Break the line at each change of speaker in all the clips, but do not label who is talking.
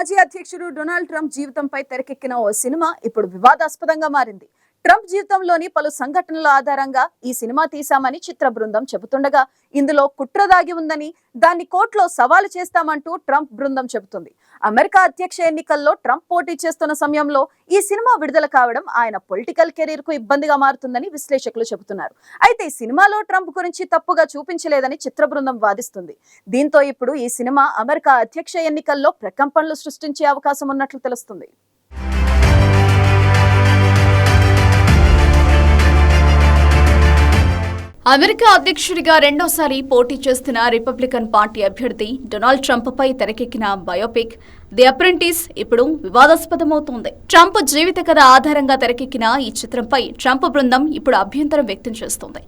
మాజీ అధ్యక్షుడు Donald Trump జీవితంపై తెరకెక్కిన ఓ సినిమా ఇప్పుడు వివాదాస్పదంగా మారింది. ట్రంప్ జీవితంలోని పలు సంఘటనల ఆధారంగా ఈ సినిమా తీశామని చిత్ర బృందం చెబుతుండగా ఇందులో కుట్ర దాగి ఉందని దాన్ని కోర్టులో సవాలు చేస్తామంటూ ట్రంప్ బృందం చెబుతుంది. అమెరికా అధ్యక్ష ఎన్నికల్లో ట్రంప్ పోటీ చేస్తున్న సమయంలో ఈ సినిమా విడుదల కావడం ఆయన పొలిటికల్ కెరీర్కు ఇబ్బందిగా మారుతుందని విశ్లేషకులు చెబుతున్నారు. అయితే ఈ సినిమాలో ట్రంప్ గురించి తప్పుగా చూపించలేదని చిత్ర బృందం వాదిస్తుంది. దీంతో ఇప్పుడు ఈ సినిమా అమెరికా అధ్యక్ష ఎన్నికల్లో ప్రకంపనలు సృష్టించే అవకాశం ఉన్నట్లు తెలుస్తుంది.
అమెరికా అధ్యక్షుడిగా రెండోసారి పోటీ చేస్తున్న రిపబ్లికన్ పార్టీ అభ్యర్థి డొనాల్డ్ ట్రంప్ పై తెరకెక్కిన బయోపిక్. ది అప్రెంటిస్ ఇప్పుడు వివాదాస్పదమవుతోంది. ట్రంప్ జీవిత కథ ఆధారంగా తెరకెక్కిన ఈ చిత్రంపై ట్రంప్ బృందం ఇప్పుడు అభ్యంతరం వ్యక్తం చేస్తోంది.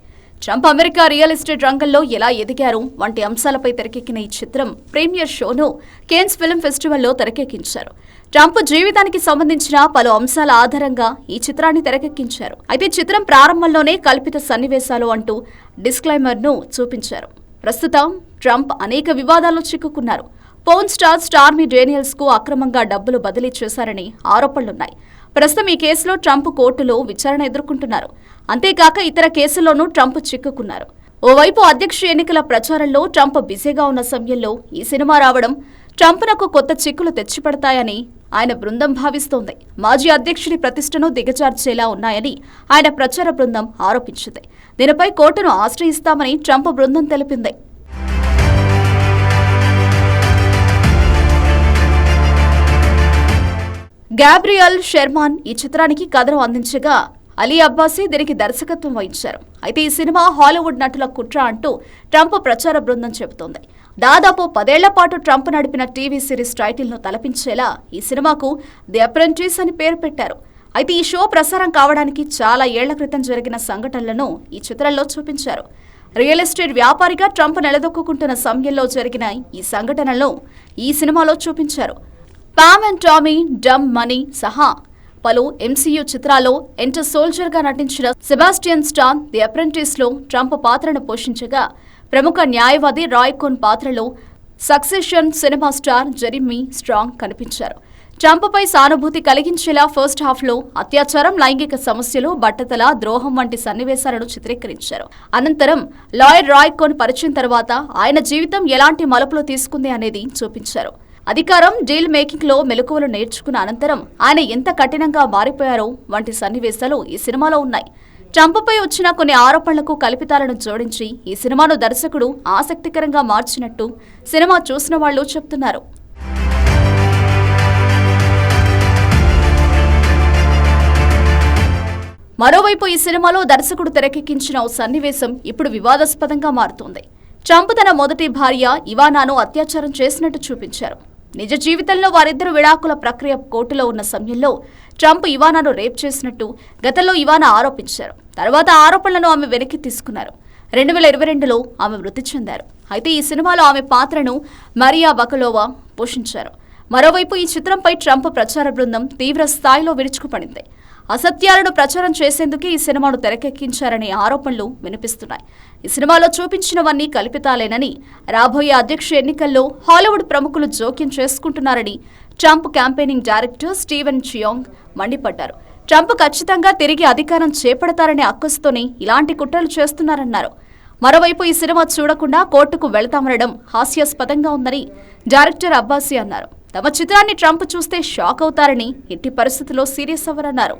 ట్రంప్ అమెరికా రియల్ ఎస్టేట్ రంగంలో ఎలా ఎదిగారు వంటి అంశాలపై తెరకెక్కిన ఈ చిత్రం ప్రీమియర్ షోను కేన్స్ ఫిల్మ్ ఫెస్టివల్లో తెరకెక్కించారు. ట్రంప్ జీవితానికి సంబంధించిన పలు అంశాల ఆధారంగా ఈ చిత్రాన్ని తెరకెక్కించారు. అయితే చిత్రం ప్రారంభంలోనే కల్పిత సన్నివేశాలు అంటూ డిస్క్లైమర్ను చూపించారు. ప్రస్తుతం ట్రంప్ అనేక వివాదాల్లో చిక్కుకున్నారు. పోన్ స్టార్ స్టార్మీ డేనియల్స్కు అక్రమంగా డబ్బులు బదిలీ చేశారని ఆరోపణలున్నాయి. ప్రస్తుతం ఈ కేసులో ట్రంప్ కోర్టులో విచారణ ఎదుర్కొంటున్నారు. అంతేకాక ఇతర కేసుల్లోనూ ట్రంప్ చిక్కుకున్నారు. ఓవైపు అధ్యక్ష ఎన్నికల ప్రచారంలో ట్రంప్ బిజీగా ఉన్న సమయంలో ఈ సినిమా రావడం ట్రంప్నకు కొత్త చిక్కులు తెచ్చిపెడతాయని ఆయన బృందం భావిస్తోంది. మాజీ అధ్యక్షుడి ప్రతిష్టను దిగజార్చేలా ఉన్నాయని ఆయన ప్రచార బృందం ఆరోపించింది. దీనిపై కోర్టును ఆశ్రయిస్తామని ట్రంప్ బృందం తెలిపింది. గ్యాబ్రియల్ షెర్మాన్ ఈ చిత్రానికి కథను అందించగా అలీ అబ్బాసీ దీనికి దర్శకత్వం వహించారు. అయితే ఈ సినిమా హాలీవుడ్ నటుల కుట్ర అంటూ ట్రంప్ ప్రచార బృందం చెబుతోంది. దాదాపు పదేళ్ళ పాటు ట్రంప్ నడిపిన టీవీ సిరీస్ టైటిల్ను తలపించేలా ఈ సినిమాకు ది అప్రెంటిస్ అని పేరు పెట్టారు. అయితే ఈ షో ప్రసారం కావడానికి చాలా ఏళ్ళ క్రితం జరిగిన సంఘటనలను ఈ చిత్రంలో చూపించారు. రియల్ ఎస్టేట్ వ్యాపారిగా ట్రంప్ నిలదొక్కుంటున్న సమయంలో జరిగిన ఈ సంఘటనలను ఈ సినిమాలో చూపించారు. Pam and Tommy dumb money సహా పలు ఎంసీయూ చిత్రాల్లో ఎంటర్ సోల్జర్గా నటించిన సెబాస్టియన్ స్టాన్ ది అప్రెంటిస్లో ట్రంప్ పాత్రను పోషించగా ప్రముఖ న్యాయవాది రాయ్ కోన్ పాత్రలో succession cinema star Jeremy Strong కనిపించారు. ట్రంప్పై సానుభూతి కలిగించేలా ఫస్ట్ హాఫ్లో అత్యాచారం లైంగిక సమస్యలు బట్టతల ద్రోహం వంటి సన్నివేశాలను చిత్రీకరించారు. అనంతరం లాయర్ రాయ్ కోన్ పరిచయం తర్వాత ఆయన జీవితం ఎలాంటి మలుపులు తీసుకుంది అనేది చూపించారు. అధికారం డీల్ మేకింగ్లో మెలకువలు నేర్చుకున్న అనంతరం ఆయన ఎంత కఠినంగా మారిపోయారో వంటి సన్నివేశాలు ఈ సినిమాలో ఉన్నాయి. ట్రంప్పై వచ్చిన కొన్ని ఆరోపణలకు కల్పితాలను జోడించి ఈ సినిమాను దర్శకుడు ఆసక్తికరంగా మార్చినట్టు సినిమా చూసిన వాళ్ళు చెప్తున్నారు. మరోవైపు ఈ సినిమాలో దర్శకుడు తెరకెక్కించిన ఓ సన్నివేశం ఇప్పుడు వివాదాస్పదంగా మారుతోంది. ట్రంప్ తన మొదటి భార్య ఇవానాను అత్యాచారం చేసినట్టు చూపించారు. నిజ జీవితంలో వారిద్దరు విడాకుల ప్రక్రియ కోర్టులో ఉన్న సమయంలో ట్రంప్ ఇవానాను రేప్ చేసినట్టు గతంలో ఇవానా ఆరోపించారు. తర్వాత ఆరోపణలను ఆమె వెనక్కి తీసుకున్నారు. రెండు వేల ఇరవై రెండులో ఆమె మృతి చెందారు. అయితే ఈ సినిమాలో ఆమె పాత్రను మరియా బకలోవా పోషించారు. మరోవైపు ఈ చిత్రంపై ట్రంప్ ప్రచార బృందం తీవ్ర స్థాయిలో విరుచుకుపడింది. అసత్యాలను ప్రచారం చేసేందుకే ఈ సినిమాను తెరకెక్కించారనే ఆరోపణలు వినిపిస్తున్నాయి. ఈ సినిమాలో చూపించినవన్నీ కల్పితాలేనని రాబోయే అధ్యక్ష ఎన్నికల్లో హాలీవుడ్ ప్రముఖులు జోక్యం చేసుకుంటున్నారని Trump campaigning director Steven Cheung మండిపడ్డారు. ట్రంప్ ఖచ్చితంగా తిరిగి అధికారం చేపడతారనే అక్కసుతోనే ఇలాంటి కుట్రలు చేస్తున్నారన్నారు. మరోవైపు ఈ సినిమా చూడకుండా కోర్టుకు వెళతామనడం హాస్యాస్పదంగా ఉందని డైరెక్టర్ అబ్బాసీ అన్నారు. తమ చిత్రాన్ని ట్రంప్ చూస్తే షాక్ అవుతారని ఎట్టి పరిస్థితుల్లో సీరియస్ అవ్వరన్నారు.